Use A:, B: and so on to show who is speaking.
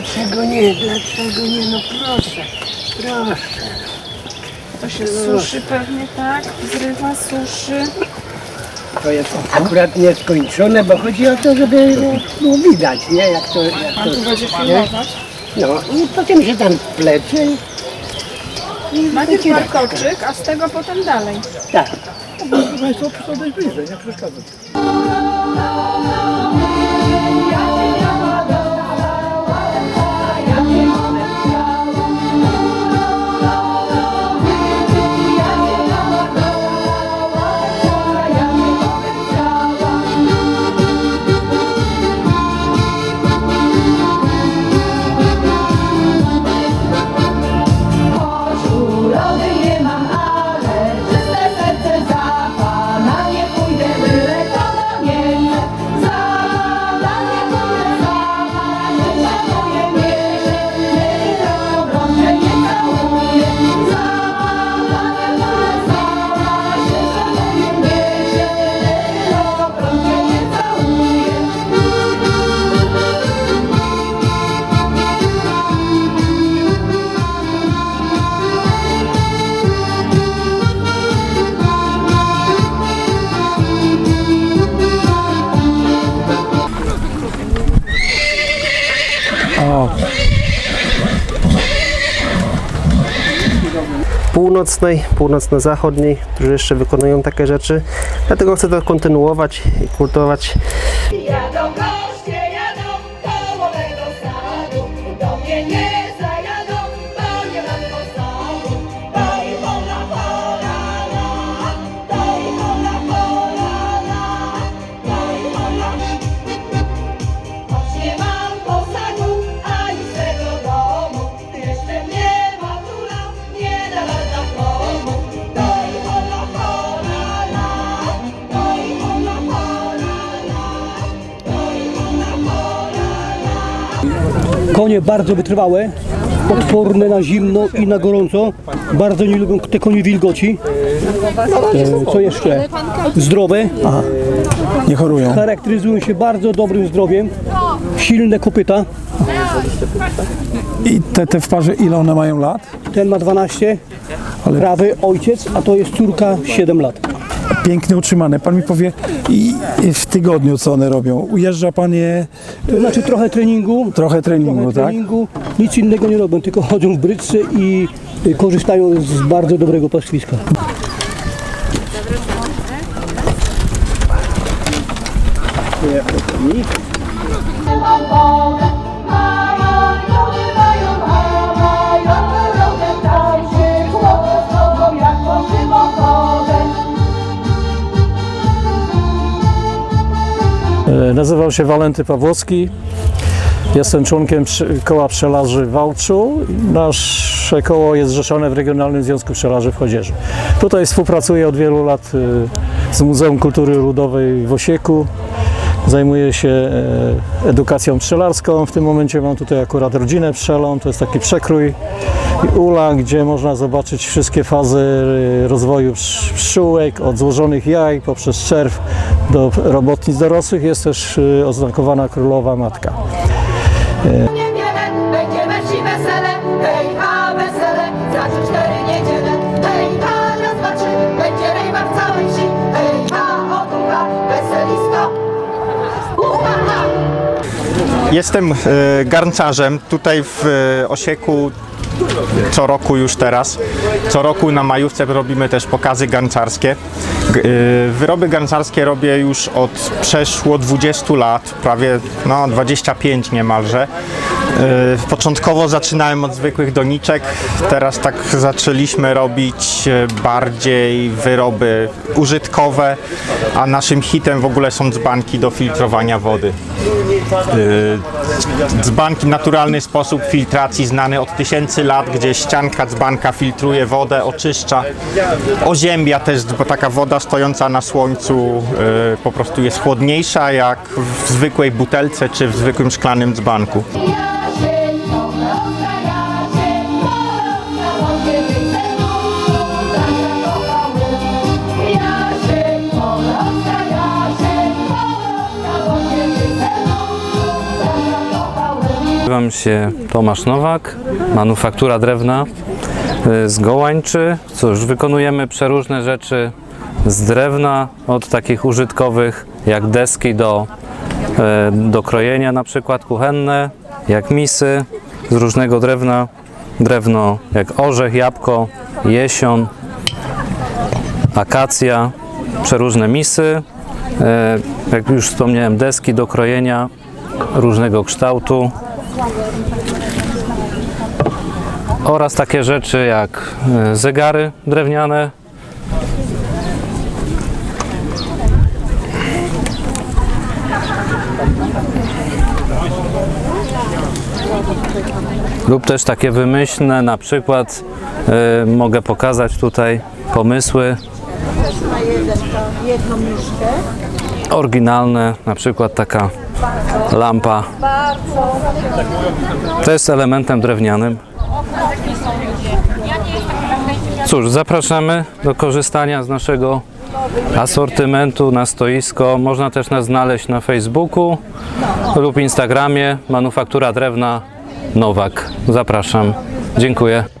A: nie, dlaczego nie? No proszę, proszę.
B: To się suszy pewnie, tak? Zrywa, suszy.
A: To jest akurat nieskończone, bo chodzi o to, żeby no, było widać, nie? Jak to, jak
B: Pan tu
A: to
B: będzie filmować.
A: No i potem się tam plecze i
B: Najpierw
A: wyciera.
B: warkoczyk, a z tego potem dalej.
A: Tak.
C: Państwo przychodzą bliżej, nie przeszkadzać.
D: Północnej, północno-zachodniej, którzy jeszcze wykonują takie rzeczy. Dlatego chcę to kontynuować i kultować.
C: Konie bardzo wytrwałe, odporne na zimno i na gorąco. Bardzo nie lubią te konie wilgoci. E, Co jeszcze? Zdrowe.
E: Nie chorują.
C: Charakteryzują się bardzo dobrym zdrowiem. Silne kopyta.
E: I te, te w parze ile one mają lat?
C: Ten ma 12. Prawy ojciec, a to jest córka 7 lat.
E: Pięknie utrzymane. Pan mi powie i, i w tygodniu co one robią? Ujeżdża pan je
C: To znaczy trochę treningu,
E: trochę treningu,
C: trochę
E: tak?
C: treningu, nic innego nie robią, tylko chodzą w bryczce i y, korzystają z bardzo dobrego pastwiska.
F: Mam
G: E, Nazywam się Walenty Pawłowski. Jestem członkiem koła pszczelarzy w Wałczu. Nasze koło jest zrzeszone w Regionalnym Związku Pszczelarzy w Chodzieży. Tutaj współpracuję od wielu lat e, z Muzeum Kultury Ludowej w Osieku. Zajmuję się e, edukacją pszczelarską. W tym momencie mam tutaj akurat rodzinę pszczelą. To jest taki przekrój i ula, gdzie można zobaczyć wszystkie fazy e, rozwoju psz- pszczółek, od złożonych jaj poprzez czerw do robotnic dorosłych. Jest też e, oznakowana królowa matka.
H: Jestem e, garncarzem tutaj w e, Osieku co roku już teraz. Co roku na majówce robimy też pokazy garncarskie. E, Wyroby garncarskie robię już od przeszło 20 lat, prawie no 25 niemalże. Początkowo zaczynałem od zwykłych doniczek, teraz tak zaczęliśmy robić bardziej wyroby użytkowe, a naszym hitem w ogóle są dzbanki do filtrowania wody. Y, Dzbanki, naturalny sposób filtracji znany od tysięcy lat, gdzie ścianka dzbanka filtruje wodę, oczyszcza, oziębia też, bo taka woda stojąca na słońcu y, po prostu jest chłodniejsza jak w zwykłej butelce czy w zwykłym szklanym dzbanku.
I: Nazywam się Tomasz Nowak, manufaktura drewna y, z Gołańczy. Cóż, wykonujemy przeróżne rzeczy z drewna, od takich użytkowych jak deski do, e, do krojenia, na przykład kuchenne, jak misy z różnego drewna, drewno jak orzech, jabłko, jesion, akacja, przeróżne misy, e, jak już wspomniałem, deski do krojenia różnego kształtu oraz takie rzeczy jak e, zegary drewniane, lub też takie wymyślne, na przykład e, mogę pokazać tutaj pomysły. Oryginalne, na przykład taka lampa. Też z elementem drewnianym. Cóż, zapraszamy do korzystania z naszego asortymentu na stoisko. Można też nas znaleźć na Facebooku lub Instagramie Manufaktura Drewna Nowak. Zapraszam. Dziękuję.